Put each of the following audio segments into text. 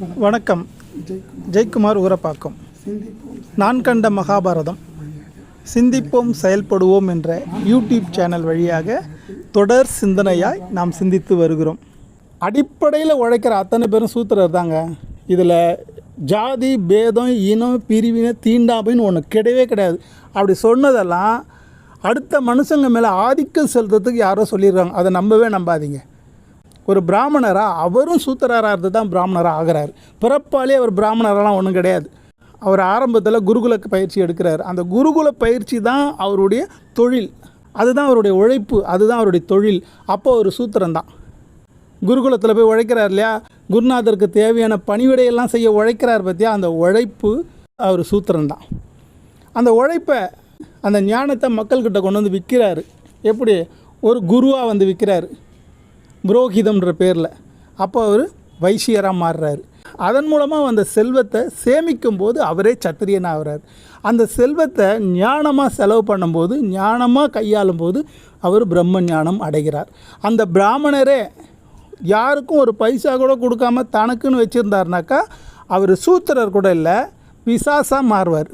வணக்கம். ஜெயக்குமார் ஊரப்பாக்கம் நான் கண்ட மகாபாரதம். சிந்திப்போம் செயல்படுவோம் என்ற யூடியூப் சேனல் வழியாக தொடர் சிந்தனையாய் நாம் சிந்தித்து வருகிறோம். அடிப்படையில் உழைக்கிற அத்தனை பேரும் சூத்திரர் தாங்க. இதில் ஜாதி பேதம் இனம் பிரிவினை தீண்டாமைன்னு ஒன்று கிடையவே கிடையாது. அப்படி சொன்னதெல்லாம் அடுத்த மனுஷங்க மேலே ஆதிக்கம் செலுத்துறதுக்கு யாரோ சொல்லிடுறாங்க அதை நம்பவே நம்பாதீங்க. ஒரு பிராமணராக அவரும் சூத்திரராக இருந்து தான் பிராமணராக ஆகிறார். பிறப்பாலே அவர் பிராமணரெலாம் ஒன்றும் கிடையாது. அவர் ஆரம்பத்தில் குருகுல பயிற்சி எடுக்கிறார். அந்த குருகுல பயிற்சி தான் அவருடைய தொழில். அதுதான் அவருடைய உழைப்பு. அதுதான் அவருடைய தொழில். அப்போ ஒரு சூத்திரம் தான் குருகுலத்தில் போய் உழைக்கிறார் இல்லையா? குருநாதருக்கு தேவையான பணிவிடையெல்லாம் செய்ய உழைக்கிறார் பற்றியா அந்த உழைப்பு அவர் சூத்திரம்தான். அந்த உழைப்பை அந்த ஞானத்தை மக்கள்கிட்ட கொண்டு வந்து விற்கிறாரு. எப்படி? ஒரு குருவாக வந்து விற்கிறாரு. புரோகிதம்ன்ற பேரில். அப்போ அவர் வைசியராக மாறுறாரு. அதன் மூலமாக அந்த செல்வத்தை சேமிக்கும் போது அவரே சத்திரியன் ஆகிறார். அந்த செல்வத்தை ஞானமாக செலவு பண்ணும்போது ஞானமாக கையாளும் போது அவர் பிரம்ம ஞானம் அடைகிறார். அந்த பிராமணரே யாருக்கும் ஒரு பைசா கூட கொடுக்காம தனக்குன்னு வச்சுருந்தாருனாக்கா அவர் சூத்திரர் கூட இல்லை விசாசாக மாறுவார்.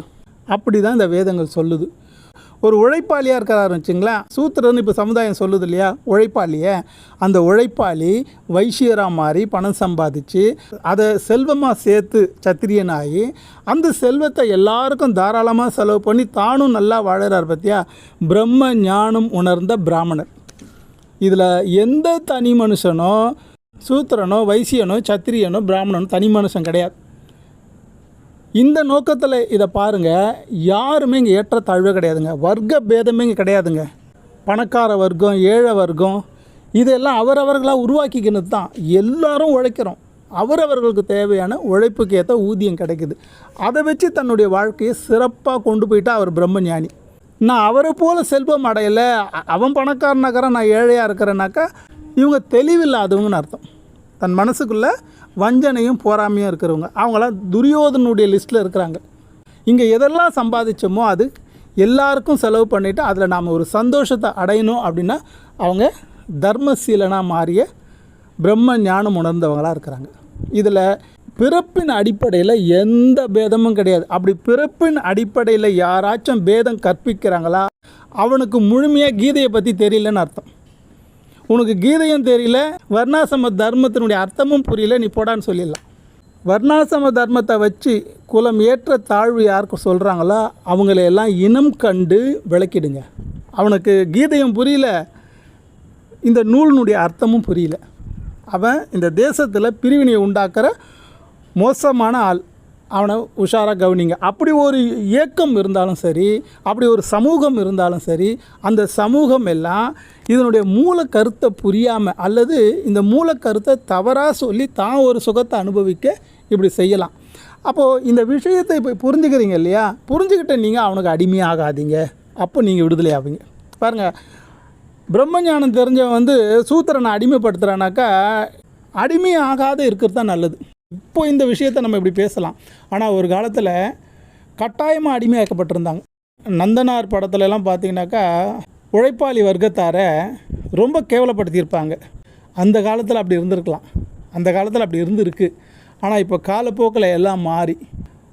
அப்படி தான் இந்த வேதங்கள் சொல்லுது. ஒரு உழைப்பாளியாக இருக்கிறாருன்னு வச்சுங்களேன். சூத்திரன்னு இப்போ சமுதாயம் சொல்லுது இல்லையா? உழைப்பாளியை. அந்த உழைப்பாளி வைசியராக மாறி பணம் சம்பாதிச்சு அதை செல்வமாக சேர்த்து சத்திரியனாகி அந்த செல்வத்தை எல்லாருக்கும் தாராளமாக செலவு பண்ணி தானும் நல்லா வாழறார் பார்த்தியா பிரம்ம ஞானம் உணர்ந்த பிராமணர். இதில் எந்த தனி மனுஷனோ சூத்திரனோ வைசியனோ சத்திரியனோ பிராமணனோ தனி மனுஷன் கிடையாது. இந்த நோக்கத்தில் இதை பாருங்கள் யாருமே இங்கே ஏற்றத்தாழ்வே கிடையாதுங்க. வர்க்க பேதமே இங்கே கிடையாதுங்க. பணக்கார வர்க்கம் ஏழை வர்க்கம் இதெல்லாம் அவரவர்களாக உருவாக்கிக்கினது தான். எல்லாரும் உழைக்கிறோம். அவரவர்களுக்கு தேவையான உழைப்புக்கு ஏற்ற ஊதியம் கிடைக்குது. அதை வச்சு தன்னுடைய வாழ்க்கையை சிறப்பாக கொண்டு போயிட்டா அவர் பிரம்மஞானி. நான் அவரை போல் செல்வம் அடையலை. அவன் பணக்காரனாக்கிறேன் நான் ஏழையாக இருக்கிறேனாக்கா இவங்க தெளிவில்லாதவங்கன்னு அர்த்தம். தன் மனசுக்குள்ளே வஞ்சனையும் போராமையும் இருக்கிறவங்க. அவங்களாம் துரியோதனுடைய லிஸ்ட்டில் இருக்கிறாங்க. இங்கே எதெல்லாம் சம்பாதிச்சோமோ அது எல்லாருக்கும் செலவு பண்ணிவிட்டு அதில் நாம் ஒரு சந்தோஷத்தை அடையணும் அப்படின்னா அவங்க தர்மசீலனாக மாறிய பிரம்ம ஞானம் உணர்ந்தவங்களாக இருக்கிறாங்க. இதில் பிறப்பின் அடிப்படையில் எந்த பேதமும் கிடையாது. அப்படி பிறப்பின் அடிப்படையில் யாராச்சும் பேதம் கற்பிக்கிறாங்களா? அவனுக்கு முழுமையாக கீதையை பற்றி தெரியலன்னு அர்த்தம். உனக்கு கீதையும் தெரியல வர்ணாசம தர்மத்தினுடைய அர்த்தமும் புரியல நீ போடான்னு சொல்லிடலாம். வர்ணாசம தர்மத்தை வச்சு குலம் ஏற்ற தாழ்வு யாருக்கு சொல்கிறாங்களோ அவங்களையெல்லாம் இனம் கண்டு விளக்கிடுங்க. அவனுக்கு கீதையும் புரியல இந்த நூலினுடைய அர்த்தமும் புரியல. அவன் இந்த தேசத்தில் பிரிவினையை உண்டாக்குற மோசமான ஆள். அவனை உஷாராக கவனிங்க. அப்படி ஒரு இயக்கம் இருந்தாலும் சரி அப்படி ஒரு சமூகம் இருந்தாலும் சரி அந்த சமூகம் எல்லாம் இதனுடைய மூல கருத்தை புரியாமல் அல்லது இந்த மூல கருத்தை தவறாக சொல்லி தான் ஒரு சுகத்தை அனுபவிக்க இப்படி செய்யலாம். அப்போது இந்த விஷயத்தை இப்போ புரிஞ்சுக்கிறீங்க இல்லையா? புரிஞ்சுக்கிட்ட நீங்கள் அவனுக்கு அடிமையாகாதீங்க. அப்போ நீங்கள் விடுதலை ஆவீங்க. பாருங்கள் பிரம்மஞானம் தெரிஞ்சவன் வந்து சூத்திரனை அடிமைப்படுத்துகிறானாக்கா அடிமையாகாத இருக்கிறது தான் நல்லது. இப்போ இந்த விஷயத்தை நம்ம இப்படி பேசலாம். ஆனால் ஒரு காலத்தில் கட்டாயமாக அடிமையாக்கப்பட்டிருந்தாங்க. நந்தனார் படத்துலலாம் பார்த்தீங்கன்னாக்கா உழைப்பாளி வர்க்கத்தாரை ரொம்ப கேவலப்படுத்தியிருப்பாங்க. அந்த காலத்தில் அப்படி இருந்திருக்கலாம். அந்த காலத்தில் அப்படி இருந்திருக்கு. ஆனால் இப்போ காலப்போக்கில் எல்லாம் மாறி.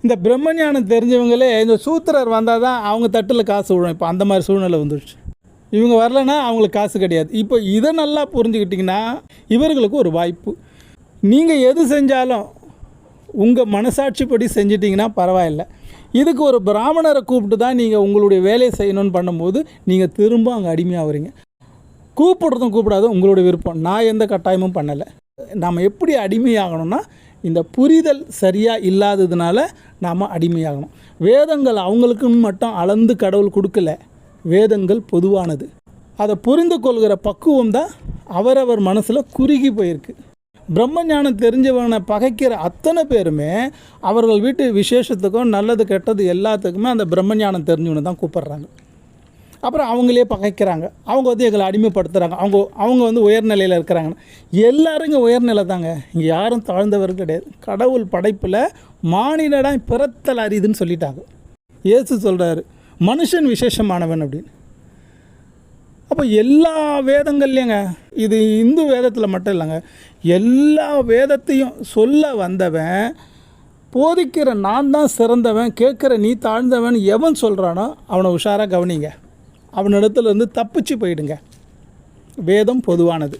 இந்த பிரம்மஞானம் தெரிஞ்சவங்களே இந்த சூத்திரர் வந்தால் தான் அவங்க தட்டில் காசு விழும். இப்போ அந்த மாதிரி சூழ்நிலை வந்துடுச்சு இவங்க வரலன்னா அவங்களுக்கு காசு கிடையாது. இப்போ இதை நல்லா புரிஞ்சுக்கிட்டிங்கன்னா இவர்களுக்கு ஒரு வாய்ப்பு. நீங்கள் எது செஞ்சாலும் உங்கள் மனசாட்சிப்படி செஞ்சிட்டிங்கன்னா பரவாயில்ல. இதுக்கு ஒரு பிராமணரை கூப்பிட்டு தான் நீங்கள் உங்களுடைய வேலையை செய்யணும்னு பண்ணும்போது நீங்கள் திரும்ப அங்கே அடிமையாகிறீங்க கூப்பிடுறதும் கூப்பிடாதும் உங்களுடைய விருப்பம். நான் எந்த கட்டாயமும் பண்ணலை. நாம் எப்படி அடிமையாகணும்னா இந்த புரிதல் சரியாக இல்லாததுனால நாம் அடிமையாகணும். வேதங்கள் அவங்களுக்குன்னு மட்டும் அளந்து கடவுள் கொடுக்கல. வேதங்கள் பொதுவானது. அதை புரிந்து கொள்கிற பக்குவம் தான் அவரவர் மனசில் குறுகி போயிருக்கு. பிரம்மஞானம் தெரிஞ்சவனை பகைக்கிற அத்தனை பேருமே அவர்கள் வீட்டு விசேஷத்துக்கும் நல்லது கெட்டது எல்லாத்துக்குமே அந்த பிரம்மஞானம் தெரிஞ்சவனை தான் கூப்பிட்றாங்க. அப்புறம் அவங்களே பகைக்கிறாங்க. அவங்க வந்து எங்களை அடிமைப்படுத்துகிறாங்க அவங்க அவங்க வந்து உயர்நிலையில் இருக்கிறாங்க. எல்லாரும் இங்கே உயர்நிலை தாங்க. இங்கே யாரும் தாழ்ந்தவர் கிடையாது. கடவுள் படைப்பில் மானிடடாய் பிறத்தல் அரியுதுன்னு சொல்லிட்டாங்க. இயேசு சொல்கிறாரு மனுஷன் விசேஷமானவன் அப்படின்னு. அப்போ எல்லா வேதங்கள்லேங்க இது இந்து வேதத்தில் மட்டும் இல்லைங்க எல்லா வேதத்தையும் சொல்ல வந்தவன் போதிக்கிற நான் தான் சிறந்தவன் கேட்குற நீ தாழ்ந்தவன் எவன் சொல்கிறானோ அவனை உஷாராக கவனிங்க. அவனிடத்துல இருந்து தப்பிச்சு போயிடுங்க. வேதம் பொதுவானது.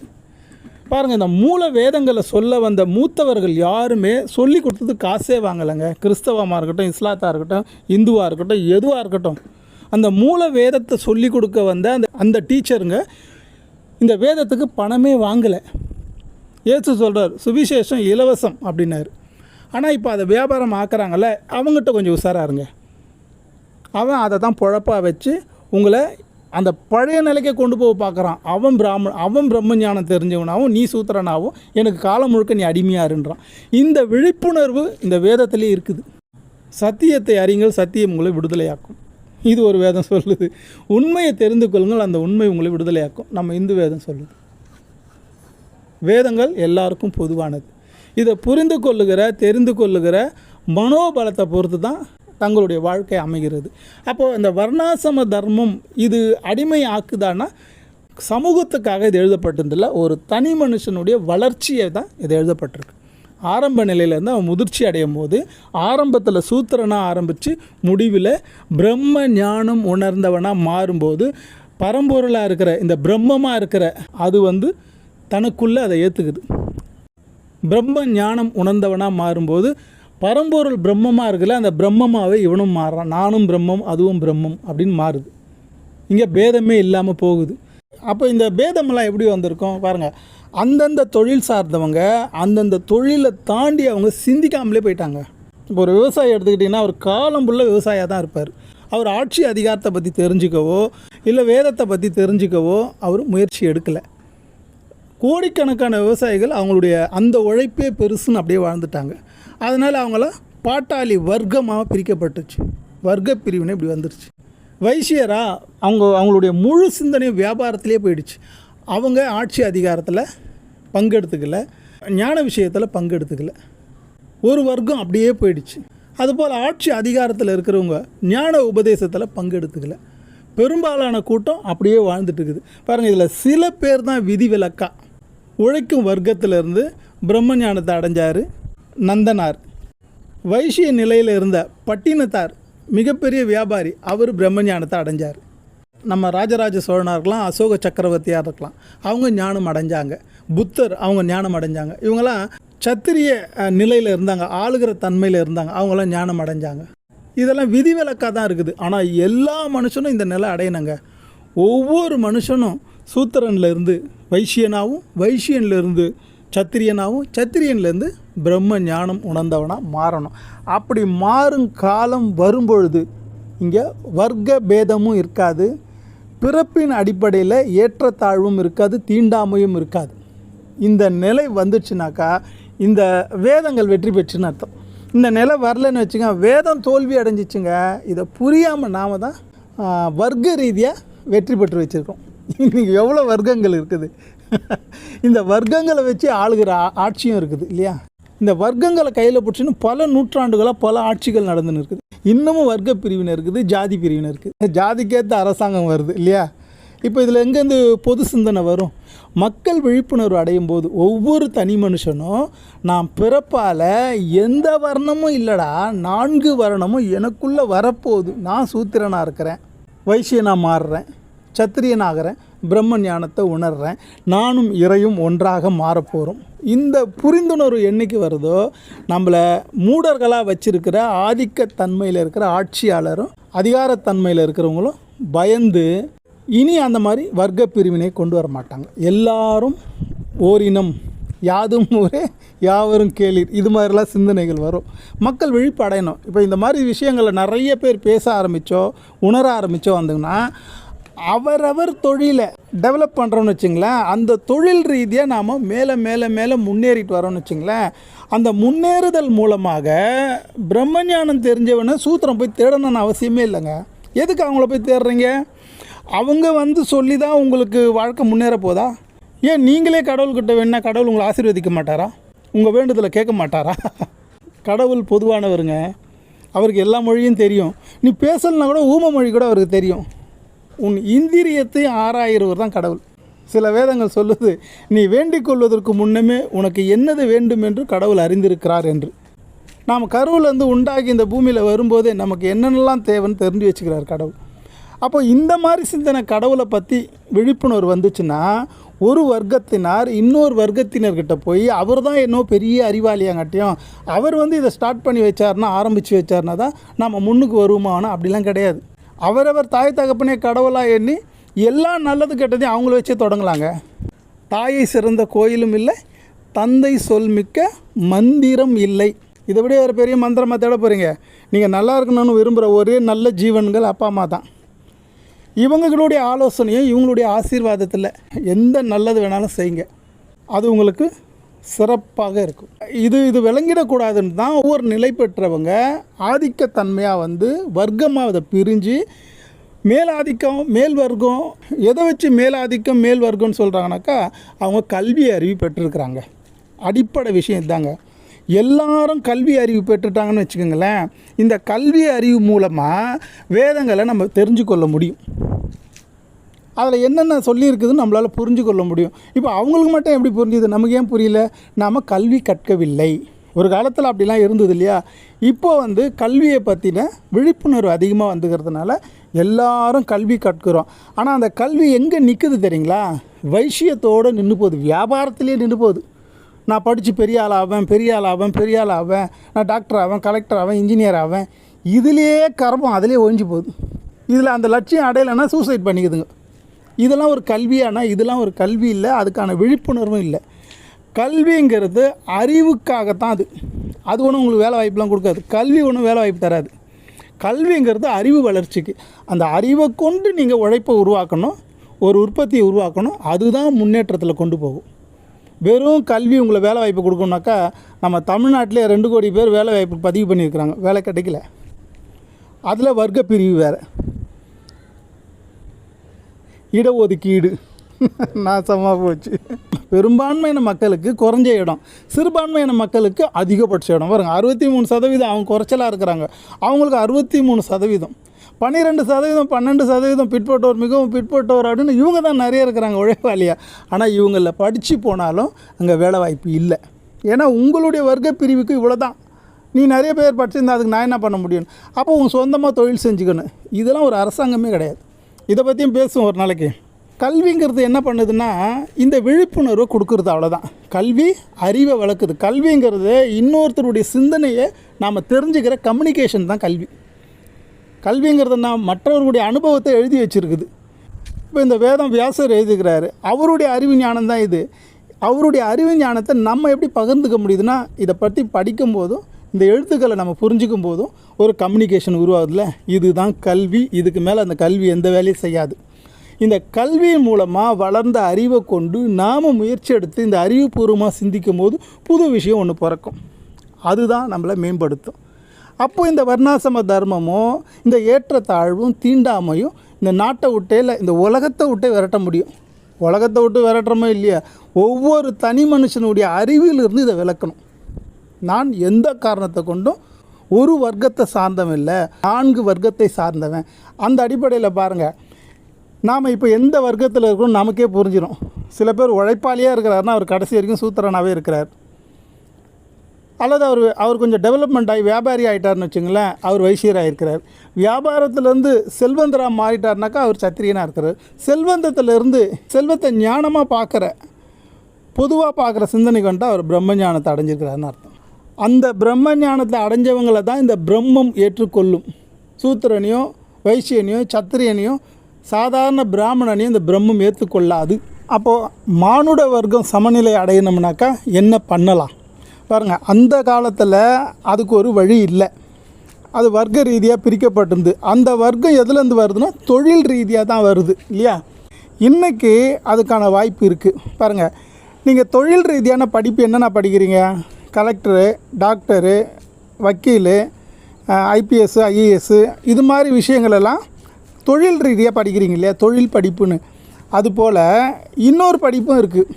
பாருங்கள் இந்த மூல வேதங்களை சொல்ல வந்த மூத்தவர்கள் யாருமே சொல்லி கொடுத்தது காசே வாங்கலைங்க. கிறிஸ்தவமாக இருக்கட்டும் இஸ்லாத்தாக இருக்கட்டும் இந்துவாக இருக்கட்டும் எதுவாக இருக்கட்டும். அந்த மூல வேதத்தை சொல்லி கொடுக்க வந்த அந்த அந்த டீச்சருங்க இந்த வேதத்துக்கு பணமே வாங்கலை. ஏசு சொல்கிறார் சுவிசேஷம் இலவசம் அப்படின்னாரு. ஆனால் இப்போ அதை வியாபாரம் ஆக்குறாங்கல்ல அவங்ககிட்ட கொஞ்சம் உஷாராருங்க. அவன் அதை தான் பொழப்பாக வச்சு உங்களை அந்த பழைய நிலைக்கு கொண்டு போக பார்க்குறான். அவன் பிராம அவன் பிரம்ம ஞானம் தெரிஞ்சவனாகவும் நீ சூத்திரனாகவும் எனக்கு காலம் முழுக்க நீ அடிமையாருன்றான். இந்த விழிப்புணர்வு இந்த வேதத்திலே இருக்குது. சத்தியத்தை அறிங்கள் சத்தியம் உங்களை விடுதலையாக்கும். இது ஒரு வேதம் சொல்லுது. உண்மையை தெரிந்து கொள்ளுங்கள் அந்த உண்மை உங்களை விடுதலையாக்கும். நம்ம இந்து வேதம் சொல்லுது. வேதங்கள் எல்லாருக்கும் பொதுவானது. இதை புரிந்து கொள்ளுகிற தெரிந்து கொள்ளுகிற மனோபலத்தை பொறுத்து தான் தங்களுடைய வாழ்க்கை அமைகிறது. அப்போது இந்த வர்ணாசிரம தர்மம் இது அடிமை ஆக்குதான்னா சமூகத்துக்காக இது எழுதப்பட்டதில்ல ஒரு தனி மனுஷனுடைய வளர்ச்சியை தான் இது எழுதப்பட்டிருக்கு. ஆரம்ப நிலையிலேருந்து அவன் முதிர்ச்சி அடையும் போது ஆரம்பத்தில் சூத்திரனாக ஆரம்பித்து முடிவில் பிரம்ம ஞானம் உணர்ந்தவனாக மாறும்போது பரம்பொருளாக இருக்கிற இந்த பிரம்மமாக இருக்கிற அது வந்து தனக்குள்ளே அதை ஏற்றுக்குது பிரம்ம ஞானம் உணர்ந்தவனாக மாறும்போது பரம்பொருள் பிரம்மமாக இருக்குல்ல அந்த பிரம்மமாகவே இவனும் மாறுறான் நானும் பிரம்மம் அதுவும் பிரம்மம் அப்படின்னு மாறுது. இங்கே பேதமே இல்லாமல் போகுது. அப்போ இந்த பேதமெல்லாம் எப்படி வந்திருக்கும்? பாருங்கள் அந்தந்த தொழில் சார்ந்தவங்க அந்தந்த தொழிலை தாண்டி அவங்க சிந்திக்காமலே போயிட்டாங்க. இப்போ ஒரு விவசாயி எடுத்துக்கிட்டிங்கன்னா அவர் காலம் ஃபுல்லாக விவசாயியாக தான் இருப்பார். அவர் ஆட்சி அதிகாரத்தை பற்றி தெரிஞ்சுக்கவோ இல்லை வேதத்தை பற்றி தெரிஞ்சுக்கவோ அவர் முயற்சி எடுக்கலை. கோடிக்கணக்கான விவசாயிகள் அவங்களுடைய அந்த உழைப்பே பெருசுன்னு அப்படியே வாழ்ந்துட்டாங்க. அதனால் அவங்கள பாட்டாளி வர்க்கமாக பிரிக்கப்பட்டுச்சு. வர்க்க பிரிவினை இப்படி வந்துருச்சு. வைசியரா அவங்க அவங்களுடைய முழு சிந்தனையும் வியாபாரத்திலே போயிடுச்சு. அவங்க ஆட்சி அதிகாரத்தில் பங்கெடுத்துக்கல. ஞான விஷயத்தில் பங்கெடுத்துக்கல. ஒரு வர்க்கம் அப்படியே போயிடுச்சு. அதுபோல் ஆட்சி அதிகாரத்தில் இருக்கிறவங்க ஞான உபதேசத்தில் பங்கெடுத்துக்கல. பெரும்பாலான கூட்டம் அப்படியே வாழ்ந்துட்டு இருக்குது பாருங்கள் இதில் சில பேர் தான் விதிவிலக்கா. உழைக்கும் வர்க்கத்திலிருந்து பிரம்ம ஞானத்தை அடைஞ்சார் நந்தனார். வைசிய நிலையில் இருந்த பட்டினத்தார் மிகப்பெரிய வியாபாரி அவர் பிரம்ம ஞானத்தை அடைஞ்சார். நம்ம ராஜராஜ சோழனாக இருக்கலாம் அசோக சக்கரவர்த்தியாக இருக்கலாம் அவங்க ஞானம் அடைஞ்சாங்க. புத்தர் அவங்க ஞானம் அடைஞ்சாங்க. இவங்கெல்லாம் சத்திரிய நிலையில் இருந்தாங்க ஆளுகிற தன்மையில் இருந்தாங்க அவங்களாம் ஞானம் அடைஞ்சாங்க. இதெல்லாம் விதிவிலக்காக தான் இருக்குது. ஆனால் எல்லா மனுஷனும் இந்த நிலை அடையணுங்க. ஒவ்வொரு மனுஷனும் சூத்திரன்லேருந்து வைசியனாகவும் வைசியன்லேருந்து சத்திரியனாகவும் சத்திரியன்லேருந்து பிரம்ம ஞானம் உணர்ந்தவனாக மாறணும். அப்படி மாறும் காலம் வரும்பொழுது இங்கே வர்க்க பேதமும் இருக்காது. பிறப்பின் அடிப்படையில் ஏற்றத்தாழ்வும் இருக்காது தீண்டாமையும் இருக்காது. இந்த நிலை வந்துச்சுனாக்கா இந்த வேதங்கள் வெற்றி பெற்றுன்னு அர்த்தம். இந்த நிலை வரலன்னு வச்சுங்க வேதம் தோல்வி அடைஞ்சிச்சுங்க இதை புரியாமல் நாம் தான் வர்க்க ரீதியாக வெற்றி பெற்று வச்சுருக்கோம். இன்றைக்கி எவ்வளோ வர்க்கங்கள் இருக்குது? இந்த வர்க்கங்களை வச்சு ஆளுகிற ஆட்சியும் இருக்குது இல்லையா? இந்த வர்க்கங்களை கையில் பிடிச்சின்னு பல நூற்றாண்டுகளாக பல ஆட்சிகள் நடந்துன்னு இருக்குது. இன்னமும் வர்க்க பிரிவினர் இருக்குது ஜாதி பிரிவினர் இருக்குது. ஜாதிக்கேற்ற அரசாங்கம் வருது இல்லையா? இப்போ இதில் எங்கேருந்து பொது சிந்தனை வரும்? மக்கள் விழிப்புணர்வு அடையும் போது ஒவ்வொரு தனி மனுஷனும் நான் பிறப்பால் எந்த வர்ணமும் இல்லைடா நான்கு வர்ணமும் எனக்குள்ளே வரப்போகுது. நான் சூத்திரனாக இருக்கிறேன். வைசியனாக மாறுறேன். சத்திரியனாகிறேன் பிரம்ம ஞானத்தை உணர்கிறேன் நானும் இறையும் ஒன்றாக மாறப்போகிறோம் இந்த புரிந்துணர்வு என்னைக்கு வருதோ நம்மளை மூடர்களாக வச்சிருக்கிற ஆதிக்கத்தன்மையில் இருக்கிற ஆட்சியாளரும் அதிகாரத்தன்மையில் இருக்கிறவங்களும் பயந்து இனி அந்த மாதிரி வர்க்க பிரிவினை கொண்டு வர மாட்டாங்க. எல்லாரும் ஓரினம். யாதும் ஊரே யாவரும் கேளீர். இது மாதிரிலாம் சிந்தனைகள் வரும். மக்கள் விழிப்படையணும். இப்போ இந்த மாதிரி விஷயங்களை நிறைய பேர் பேச ஆரம்பித்தோ உணர ஆரம்பித்தோ வந்தோங்கன்னா அவரவர் தொழிலை டெவலப் பண்ணுறோன்னு வச்சுங்களேன். அந்த தொழில் ரீதியாக நாம் மேலே மேலே மேலே முன்னேறிட்டு வரோம்னு வச்சுங்களேன். அந்த முன்னேறுதல் மூலமாக பிரம்மஞானம் தெரிஞ்சவனை சூத்திரம் போய் தேடணும்னு அவசியமே இல்லைங்க. எதுக்கு அவங்கள போய் தேடுறீங்க? அவங்க வந்து சொல்லி தான் உங்களுக்கு வாழ்க்கை முன்னேற போதா? ஏன் நீங்களே கடவுள்கிட்ட வேணா கடவுள் உங்களை ஆசீர்வதிக்க மாட்டாரா? உங்கள் வேண்டுதலை கேட்க மாட்டாரா? கடவுள் பொதுவானவருங்க. அவருக்கு எல்லா மொழியும் தெரியும். நீ பேசலனா கூட ஊம மொழி கூட அவருக்கு தெரியும். உன் இந்திரியத்தை ஆராயிறவர் தான் கடவுள். சில வேதங்கள் சொல்லுது நீ வேண்டிக் கொள்வதற்கு முன்னமே உனக்கு என்னது வேண்டும் என்று கடவுள் அறிந்திருக்கிறார் என்று. நாம் கருவிலேருந்து உண்டாகி இந்த பூமியில் வரும்போதே நமக்கு என்னென்னலாம் தேவைன்னு தெரிஞ்சு வச்சுக்கிறார் கடவுள். அப்போ இந்த மாதிரி சிந்தனை கடவுளை பற்றி விழிப்புணர்வு வந்துச்சுன்னா ஒரு வர்க்கத்தினார் இன்னொரு வர்க்கத்தினர்கிட்ட போய் அவர் தான் என்னோ பெரிய அறிவாளியாங்காட்டியும் அவர் வந்து இதை ஸ்டார்ட் பண்ணி வச்சாருன்னா ஆரம்பித்து வச்சாருன்னா தான் நம்ம முன்னுக்கு வருவோமானா அப்படிலாம் கிடையாது. அவரவர் தாய் தகப்பனே கடவுளாக எண்ணி எல்லா நல்லது கெட்டதையும் அவங்கள வச்சே தொடங்கலாங்க. தாயை சிறந்த கோயிலும் இல்லை தந்தை சொல் மிக்க மந்திரம் இல்லை. இதை விட ஒரு பெரிய மந்திரமாக தேட போகிறீங்க நீங்கள் நல்லா இருக்கணும்னு விரும்புகிற ஒரே நல்ல ஜீவன்கள் அப்பா அம்மா தான். இவங்களுடைய ஆலோசனையும் இவங்களுடைய ஆசீர்வாதத்தில் எந்த நல்லது வேணாலும் செய்யுங்க. அது உங்களுக்கு சிறப்பாக இருக்கும். இது இது விளங்கிடக்கூடாதுன்னு தான் ஒவ்வொரு நிலை பெற்றவங்க ஆதிக்கத்தன்மையாக வந்து வர்க்கமாக அதை பிரிஞ்சு மேலாதிக்கம் மேல் வர்க்கம் எதை வச்சு மேலாதிக்கம் மேல் வர்க்கம்னு சொல்கிறாங்கனாக்கா அவங்க கல்வி அறிவு பெற்றிருக்கிறாங்க. அடிப்படை விஷயம் தாங்க எல்லாரும் கல்வி அறிவு பெற்றுட்டாங்கன்னு வச்சுக்கோங்களேன். இந்த கல்வி அறிவு மூலமாக வேதங்களை நம்ம தெரிஞ்சு கொள்ள முடியும். அதில் என்னென்ன சொல்லியிருக்குதுன்னு நம்மளால் புரிஞ்சு கொள்ள முடியும். இப்போ அவங்களுக்கு மட்டும் எப்படி புரிஞ்சுது? நமக்கு ஏன் புரியல? நாம் கல்வி கற்கவில்லை. ஒரு காலத்தில் அப்படிலாம் இருந்தது இல்லையா? இப்போ வந்து கல்வியை பற்றின விழிப்புணர்வு அதிகமாக வந்துக்கிறதுனால எல்லாரும் கல்வி கற்கிறோம். ஆனால் அந்த கல்வி எங்கே நிற்குது தெரியுங்களா? வைஷ்யத்தோடு நின்று போகுது. வியாபாரத்திலே நின்று போகுது. நான் படித்து பெரிய ஆள் ஆவேன் பெரிய ஆள் ஆவேன் பெரிய ஆள் ஆவேன். நான் டாக்டர் ஆவேன் கலெக்டர் ஆவேன் இன்ஜினியர் ஆவேன். இதுலேயே கர்மம் அதிலே ஒழிஞ்சு போகுது. இதில் அந்த லட்சியம் அடையலைன்னா சூசைட் பண்ணிக்குதுங்க. இதெல்லாம் ஒரு கல்வியானால் இதெல்லாம் ஒரு கல்வி இல்லை அதுக்கான விழிப்புணர்வும் இல்லை. கல்விங்கிறது அறிவுக்காகத்தான் அது. அது ஒன்றும் உங்களுக்கு வேலை வாய்ப்புலாம் கொடுக்காது. கல்வி ஒன்றும் வேலை வாய்ப்பு தராது. கல்விங்கிறது அறிவு வளர்ச்சிக்கு. அந்த அறிவை கொண்டு நீங்கள் உழைப்பை உருவாக்கணும் ஒரு உற்பத்தியை உருவாக்கணும் அதுதான் முன்னேற்றத்தில் கொண்டு போகும். வெறும் கல்வி உங்களை வேலை வாய்ப்பு கொடுக்கணுனாக்கா நம்ம தமிழ்நாட்டிலே ரெண்டு கோடி பேர் வேலை வாய்ப்பு பதிவு பண்ணியிருக்கிறாங்க. வேலை கிடைக்கல. அதில் வர்க்க பிரிவு வேறு. இடஒதுக்கீடு. நாசமாக போச்சு. பெரும்பான்மையான மக்களுக்கு குறைஞ்ச இடம் சிறுபான்மையான மக்களுக்கு அதிகபட்ச இடம். பாருங்க அறுபத்தி மூணு சதவீதம் அவங்க குறைச்சலாக இருக்கிறாங்க. அவங்களுக்கு அறுபத்தி மூணு சதவீதம். பன்னிரெண்டு சதவீதம் பன்னெண்டு சதவீதம் பிற்பட்டோர் மிகவும் பிற்பட்டோர் அப்படின்னு இவங்க தான் நிறைய இருக்கிறாங்க உழைப்பாளியாக ஆனால் இவங்களில் படித்து போனாலும் அங்கே வேலை வாய்ப்பு இல்லை. ஏன்னா உங்களுடைய வர்க்க பிரிவுக்கு இவ்வளோ தான் நீ நிறைய பேர் படிச்சிருந்தா அதுக்கு நான் என்ன பண்ண முடியும்? அப்போ உங்கள் சொந்தமாக தொழில் செஞ்சுக்கணும். இதெல்லாம் ஒரு அரசாங்கமே கிடையாது. இதை பற்றியும் பேசுவோம் ஒரு நாளைக்கு. கல்விங்கிறது என்ன பண்ணுதுன்னா இந்த விழிப்புணர்வை கொடுக்குறது அவ்வளோதான் கல்வி அறிவை வளர்க்குது. கல்விங்கிறது இன்னொருத்தருடைய சிந்தனையை நாம் தெரிஞ்சுக்கிற கம்யூனிகேஷன் தான் கல்வி. கல்விங்கிறது மற்றவர்களுடைய அனுபவத்தை எழுதி வச்சுருக்குது. இப்போ இந்த வேதம் வியாசர் எழுதுகிறாரு அவருடைய அறிவு ஞானம் தான் இது. அவருடைய அறிவு ஞானத்தை நம்ம எப்படி பகிர்ந்துக்க முடியுதுன்னா இதை பற்றி படிக்கும்போதும் இந்த எழுத்துக்களை நம்ம புரிஞ்சுக்கும் போதும் ஒரு கம்யூனிகேஷன் உருவாகுதுல இதுதான் கல்வி. இதுக்கு மேலே அந்த கல்வி எந்த வேலையும் செய்யாது. இந்த கல்வியின் மூலமாக வளர்ந்த அறிவை கொண்டு நாம் முயற்சி எடுத்து இந்த அறிவுபூர்வமாக சிந்திக்கும் போது புது விஷயம் ஒன்று பிறக்கும். அதுதான் நம்மளை மேம்படுத்தும். அப்போ இந்த வர்ணாசம தர்மமும் இந்த ஏற்றத்தாழ்வும் தீண்டாமையும் இந்த நாட்டை விட்டே இல்லை இந்த உலகத்தை விட்டே விரட்ட முடியும். உலகத்தை விட்டு விரட்டுறமோ இல்லையா? ஒவ்வொரு தனி மனுஷனுடைய அறிவிலிருந்து இதை விளக்கணும். நான் எந்த காரணத்தை கொண்டும் ஒரு வர்க்கத்தை சார்ந்தவன் இல்லை நான்கு வர்க்கத்தை சார்ந்தவன். அந்த அடிப்படையில் பாருங்கள் நாம் இப்போ எந்த வர்க்கத்தில் இருக்கணும் நமக்கே புரிஞ்சிடும் சில பேர் உழைப்பாளியாக இருக்கிறாருன்னா அவர் கடைசி வரைக்கும் சூத்திரனாகவே இருக்கிறார். அல்லது அவர் அவர் கொஞ்சம் டெவலப்மெண்ட் ஆகி வியாபாரி ஆகிட்டார்னு வச்சுங்களேன் அவர் வைசியராக இருக்கிறார் வியாபாரத்துலேருந்து செல்வந்தராக மாறிட்டார்னாக்கா அவர் சத்திரியனாக இருக்கிறார். செல்வந்தத்திலேருந்து செல்வத்தை ஞானமாக பார்க்குற பொதுவாக பார்க்குற சிந்தனைக்கு வந்துட்டு அவர் பிரம்ம ஞானத்தை அடைஞ்சிருக்கிறாருன்னு அர்த்தம். அந்த பிரம்ம ஞானத்தை அடைஞ்சவங்களை தான் இந்த பிரம்மம் ஏற்றுக்கொள்ளும். சூத்திரனையும் வைசியனையும் சத்திரியனையும் சாதாரண பிராமணனையும் இந்த பிரம்மம் ஏற்றுக்கொள்ளாது. அப்போது மானுட வர்க்கம் சமநிலை அடையணும்னாக்கா என்ன பண்ணலாம்? பாருங்கள் அந்த காலத்தில் அதுக்கு ஒரு வழி இல்லை. அது வர்க்க ரீதியாக பிரிக்கப்பட்டிருந்து அந்த வர்க்கம் எதுலேருந்து வருதுன்னா தொழில் ரீதியாக தான் வருது இல்லையா? இன்றைக்கி அதுக்கான வாய்ப்பு இருக்குது பாருங்கள் நீங்கள் தொழில் ரீதியான படிப்பு என்னென்ன படிக்கிறீங்க? கலெக்டரு டாக்டரு வக்கீல் ஐபிஎஸ் ஐஏஎஸ் இது மாதிரி விஷயங்களெல்லாம் தொழில் ரீதியாக படிக்கிறீங்க இல்லையா? தொழில் படிப்புன்னு. அதுபோல் இன்னொரு படிப்பும் இருக்குது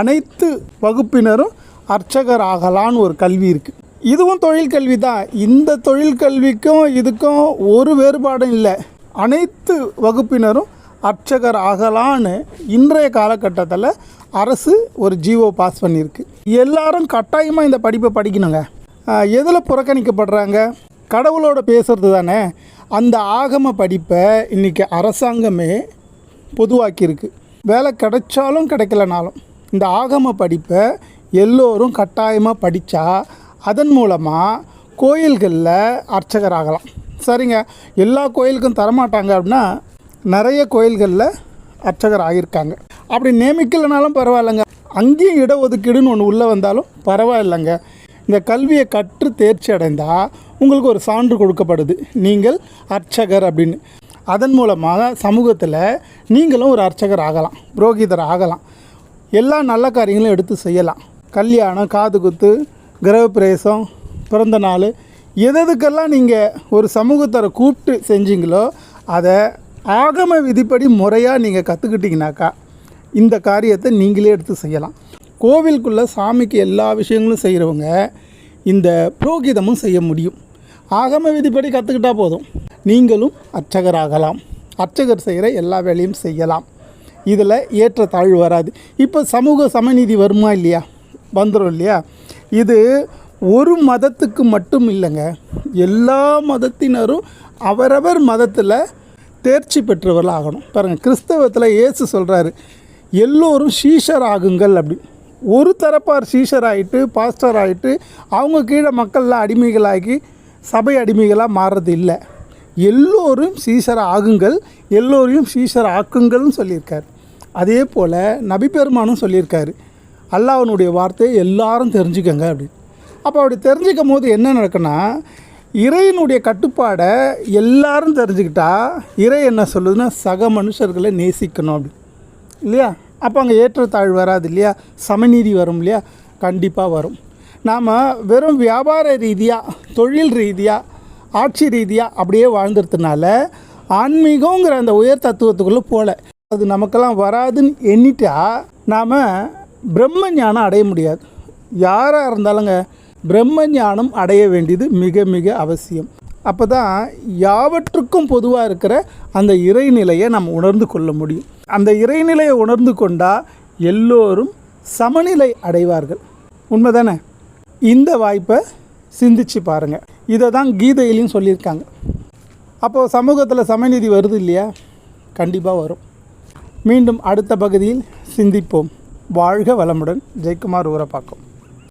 அனைத்து வகுப்பினரும் அர்ச்சகர் ஆகலான்னு ஒரு கல்வி இருக்குது இதுவும் தொழில் கல்வி தான். இந்த தொழில் கல்விக்கும் இதுக்கும் ஒரு வேறுபாடும் இல்லை. அனைத்து வகுப்பினரும் அர்ச்சகர் ஆகலான்னு இன்றைய காலகட்டத்தில் அரசு ஒரு ஜிஓ பாஸ் பண்ணியிருக்கு. எல்லாரும் கட்டாயமாக இந்த படிப்பை படிக்கணுங்க. எதில் புறக்கணிக்கப்படுறாங்க? கடவுளோட பேசுகிறது தானே. அந்த ஆகம படிப்பை இன்றைக்கி அரசாங்கமே பொதுவாக்கியிருக்கு. வேலை கிடைச்சாலும் கிடைக்கலனாலும் இந்த ஆகம படிப்பை எல்லோரும் கட்டாயமாக படித்தா அதன் மூலமாக கோயில்களில் அர்ச்சகர் ஆகலாம். சரிங்க. எல்லா கோயிலுக்கும் தரமாட்டாங்க அப்படின்னா நிறைய கோயில்களில் அர்ச்சகர் ஆகியிருக்காங்க. அப்படி நியமிக்கலைனாலும் பரவாயில்லைங்க. அங்கேயும் இடஒதுக்கீடுன்னு ஒன்று உள்ளே வந்தாலும் பரவாயில்லைங்க. இந்த கல்வியை கற்று தேர்ச்சி அடைந்தால் உங்களுக்கு ஒரு சான்று கொடுக்கப்படுது. நீங்கள் அர்ச்சகர் அப்படின்னு. அதன் மூலமாக சமூகத்தில் நீங்களும் ஒரு அர்ச்சகர் ஆகலாம். புரோகிதர் ஆகலாம். எல்லா நல்ல காரியங்களும் எடுத்து செய்யலாம். கல்யாணம் காது குத்து கிரகப்பிரவேசம் பிறந்த நாள் எதுக்கெல்லாம் நீங்கள் ஒரு சமூகத்தரை கூப்பிட்டு செஞ்சீங்களோ அதை ஆகம விதிப்படி முறையாக நீங்கள் கற்றுக்கிட்டிங்கனாக்கா இந்த காரியத்தை நீங்களே எடுத்து செய்யலாம். கோவிலுக்குள்ளே சாமிக்கு எல்லா விஷயங்களும் செய்கிறவங்க இந்த புரோகிதமும் செய்ய முடியும். ஆகம விதிப்படி கற்றுக்கிட்டால் போதும். நீங்களும் அர்ச்சகராகலாம். அர்ச்சகர் செய்கிற எல்லா வேலையும் செய்யலாம். இதில் ஏற்ற தாழ்வு வராது. இப்போ சமூக சமநீதி வருமா இல்லையா? வந்துடும் இல்லையா? இது ஒரு மதத்துக்கு மட்டும் இல்லைங்க. எல்லா மதத்தினரும் அவரவர் மதத்தில் தேர்ச்சி பெற்றவர்கள் ஆகணும் பாருங்கள் கிறிஸ்தவத்தில் இயேசு சொல்கிறாரு எல்லோரும் சீஷர் ஆகுங்கள் அப்படி. ஒரு தரப்பார் சீஷர் ஆகிட்டு பாஸ்டர் ஆகிட்டு அவங்க கீழே மக்கள்லாம் அடிமைகளாகி சபை அடிமைகளாக மாறுறது இல்லை எல்லோரும் சீசர் ஆகுங்கள் எல்லோரையும் சீசர் ஆக்குங்கள்னு சொல்லியிருக்கார். அதே போல் நபி பெருமானும் சொல்லியிருக்காரு. அல்லாஹனுடைய வார்த்தையை எல்லாரும் தெரிஞ்சுக்கங்க அப்படின்னு அப்போ அப்படி தெரிஞ்சுக்கும் போது என்ன நடக்குன்னா இறையினுடைய கட்டுப்பாடை எல்லாரும் தெரிஞ்சுக்கிட்டா இறை என்ன சொல்லுதுன்னா சக மனுஷர்களை நேசிக்கணும் அப்படின்னு இல்லையா? அப்போ அங்கே ஏற்றத்தாழ்வு வராது இல்லையா? சமநீதி வரும் இல்லையா? கண்டிப்பாக வரும். நாம் வெறும் வியாபார ரீதியாக தொழில் ரீதியாக ஆட்சி ரீதியாக அப்படியே வாழ்ந்துறதுனால ஆன்மீகங்கிற அந்த உயர் தத்துவத்துக்குள்ளே போகல அது நமக்கெல்லாம் வராதுன்னு எண்ணிட்டா நாம் பிரம்ம ஞானம் அடைய முடியாது. யாராக இருந்தாலுங்க பிரம்ம ஞானம் அடைய வேண்டியது மிக மிக அவசியம். அப்போ தான் யாவற்றுக்கும் பொதுவாக இருக்கிற அந்த இறைநிலையை நம்ம உணர்ந்து கொள்ள முடியும். அந்த இறைநிலையை உணர்ந்து கொண்டால் எல்லோரும் சமநிலை அடைவார்கள். உண்மைதானே? இந்த வாய்ப்பை சிந்திச்சு பாருங்கள் இதை தான் கீதையிலையும் சொல்லியிருக்காங்க. அப்போது சமூகத்தில் சமநீதி வருது இல்லையா? கண்டிப்பாக வரும். மீண்டும் அடுத்த பகுதியில் சிந்திப்போம். வாழ்க வளமுடன். ஜெயக்குமார் ஊரப்பாக்கம்